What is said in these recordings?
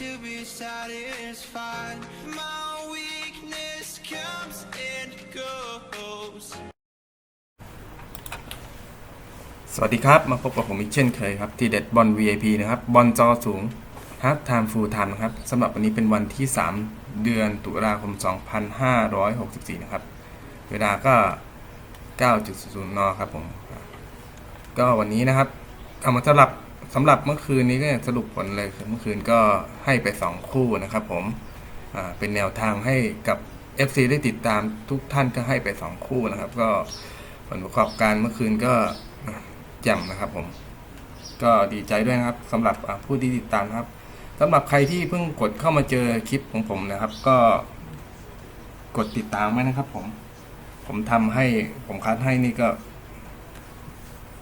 to be satisfied. My weakness comes and goes. สวัสดีครับ มาพบกับผมอีกเช่นเคยครับ ที่เด็ดบอล VIP นะครับ บอลจอสูงฮาร์ดไทม์ฟูลไทม์นะครับสำหรับวันนี้เป็นวันที่ 3 เดือนตุลาคม 2564 นะครับ เวลาก็ 9.00 น ครับผม ก็วันนี้นะครับ เอามาสำหรับ สำหรับเมื่อคืนนี้ก็สรุปผลเลยคือเมื่อคืนก็ให้ไป 2 คู่นะครับผมเป็นแนวทางให้กับ FC ได้ติดตามทุกท่านก็ให้ไป 2 คู่นะครับ ก็ผลประกอบการเมื่อคืนก็แจ่มนะครับผม ก็ดีใจด้วยนะครับสำหรับผู้ที่ติดตามครับสำหรับใครที่เพิ่งกดเข้ามาเจอคลิปของผมนะครับ ก็กดติดตามไว้นะครับผม ผมทำให้ผมคัดให้นี่ก็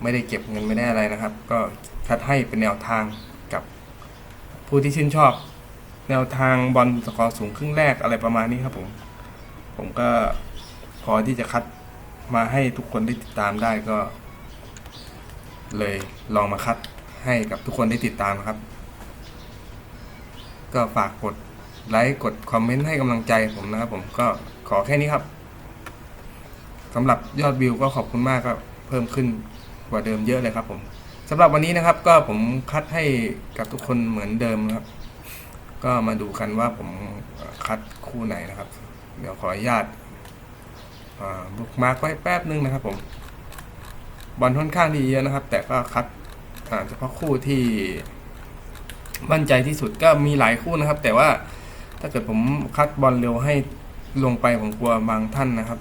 ไม่ได้เก็บเงินไม่ได้อะไรนะครับ ก็คัดให้เป็นแนวทางกับผู้ที่ชื่นชอบ แนวทางบอลสกอร์สูงครึ่งแรกอะไรประมาณนี้ครับผมผมก็พอที่จะคัดมาให้ทุกคนได้ติดตามได้ก็ เลยลองมาคัดให้กับทุกคนได้ติดตามครับ ก็ฝากกดไลค์กดคอมเมนต์ให้กำลังใจผมนะครับผมก็ขอแค่นี้ครับสำหรับยอดวิวก็ขอบคุณมากก็เพิ่มขึ้น กว่าเดิมเยอะเลยครับผมสำหรับวันนี้นะครับก็ผมคัดให้กับทุกคนเหมือนเดิมครับ ก็มาดูกันว่าผมคัดคู่ไหนนะครับ เดี๋ยวขออนุญาตบุกมาร์กไว้แป๊บนึงนะครับ ผมบอลค่อนข้างดีเยอะนะครับ แต่ก็คัดเฉพาะคู่ที่มั่นใจที่สุดก็มีหลายคู่นะครับ แต่ว่าถ้าเกิดผมคัดบอลเร็วให้ลงไปผมกลัวบางท่านนะครับ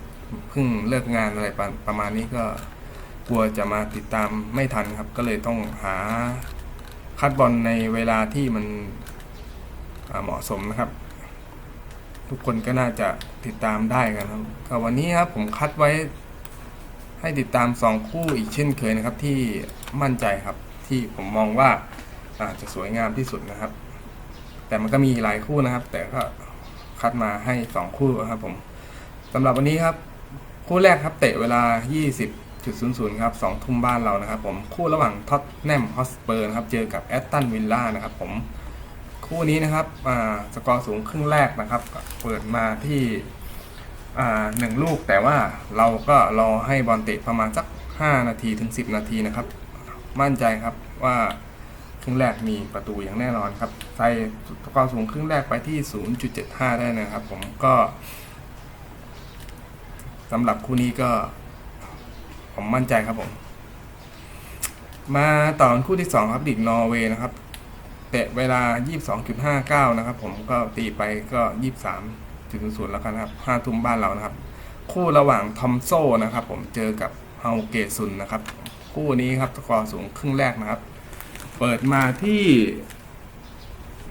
เพิ่งเลิกงานอะไรประประมาณนี้ก็ ลัวจะมาติดตามไม่ทันครับ ก็เลยต้องหาคัดบอลในเวลาที่มันเหมาะสมนะครับ ทุกคนก็น่าจะติดตามได้กันครับก็วันนี้ครับผมคัดไว้ให้ติดตาม 2 คู่อีกเช่นเคยนะครับที่มั่นใจครับที่ผมมองว่าอาจจะสวยงามที่สุดนะครับ แต่มันก็มีหลายคู่นะครับ แต่ก็คัดมาให้ 2 คู่ครับผมสำหรับวันนี้ครับ คู่แรกครับเตะเวลา 20.00ครับ2ทุ่มบ้านเรานะครับผมคู่ระหว่างท็อตแนมฮอสเปอร์นะครับเจอกับแอตตันวิลล่านะครับผมคู่นี้นะครับอ่าสกอร์สูงครึ่งแรกนะครับเปิดมาที่หนึ่งลูกแต่ว่าเราก็รอให้บอลเตะประมาณสัก 5 นาทีถึง 10 นาทีนะครับ มั่นใจครับว่าครึ่งแรกมีประตูอย่างแน่นอนครับใส่สกอร์สูงครึ่งแรกไปที่ 0.75 ได้นะครับ ผมก็สำหรับคู่นี้ก็ ผมมั่นใจครับผม มาต่อคู่ที่ 2 ครับดิกนอร์เวย์นะครับ เตะเวลา 22.59 นะครับ ผมก็ตีไปก็ 23 0 0 แล้วกันครับห้าทุ่มบ้านเรานะครับ คู่ระหว่างทอมโซ่นะครับ ผมเจอกับเฮาเกซุนนะครับ คู่นี้ครับสกอร์สูงครึ่งแรกนะครับ เปิดมาที่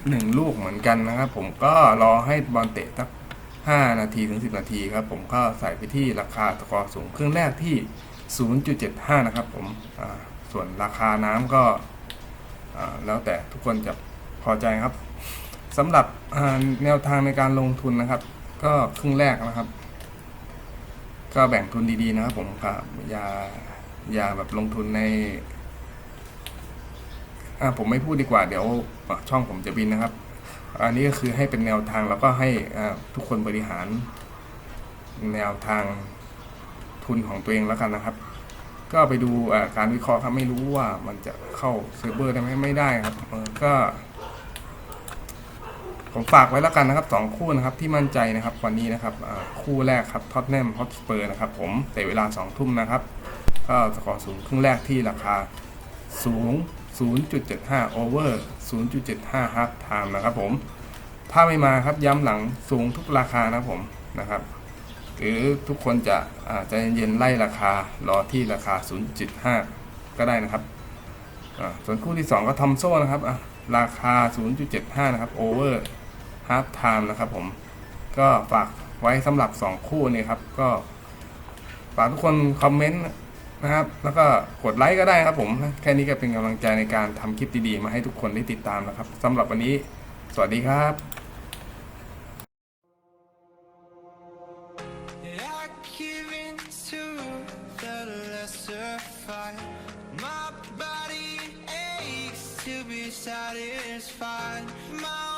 หนึ่งลูกเหมือนกันนะครับ ผมก็รอให้บอลเตะสักห้านาทีถึงสิบนาทีครับ ผมก็ใส่ไปที่ราคาสกอร์สูงครึ่งแรกที่ 0.75 นะครับผมส่วนราคาน้ำก็แล้วแต่ทุกคนจะพอใจครับสำหรับแนวทางในการลงทุนนะครับ ก็ครึ่งแรกนะครับ ก็แบ่งทุนดีๆนะครับผมครับอย่าอย่าแบบลงทุนในผมไม่พูดดีกว่าเดี๋ยวช่องผมจะบินนะครับ อันนี้ก็คือให้เป็นแนวทางแล้วก็ให้ทุกคนบริหารแนวทาง ทุนของตัวเองแล้วกันนะครับ ก็ไปดูการวิเคราะห์ครับไม่รู้ว่ามันจะเข้าเซิร์ฟเวอร์ได้ไหมไม่ได้ครับก็ผมฝากไว้แล้วกันนะครับสองคู่นะครับที่มั่นใจนะครับวันนี้นะครับคู่แรกครับท็อตแนมฮอตสเปอร์นะครับผมแต่เวลาสองทุ่มนะครับ ก็สกอร์สูงครึ่งแรกที่ราคาสูง 0.75โอเวอร์0.75ฮาร์ t ไทม์นะครับผม ถ้าไม่มาครับย้ำหลังสูงทุกราคานะผมนะครับ หรือทุกคนจะใจเย็นๆไล่ราคารอที่ราคา 0.5 ก็ได้นะครับส่วนคู่ที่ 2 ก็ทอมโซ่นะครับราคา 0.75 นะครับโอเวอร์ฮาร์ t ไทม์นะครับผมก็ฝากไว้สำหรับ 2 คู่นี้ครับ ก็ฝากทุกคนคอมเมนต์นะครับ แล้วก็กดไลค์ก็ได้ครับผม แค่นี้ก็เป็นกำลังใจในการทำคลิปดีๆ มาให้ทุกคนได้ติดตามนะครับสำหรับวันนี้ สวัสดีครับ to be satisfied. My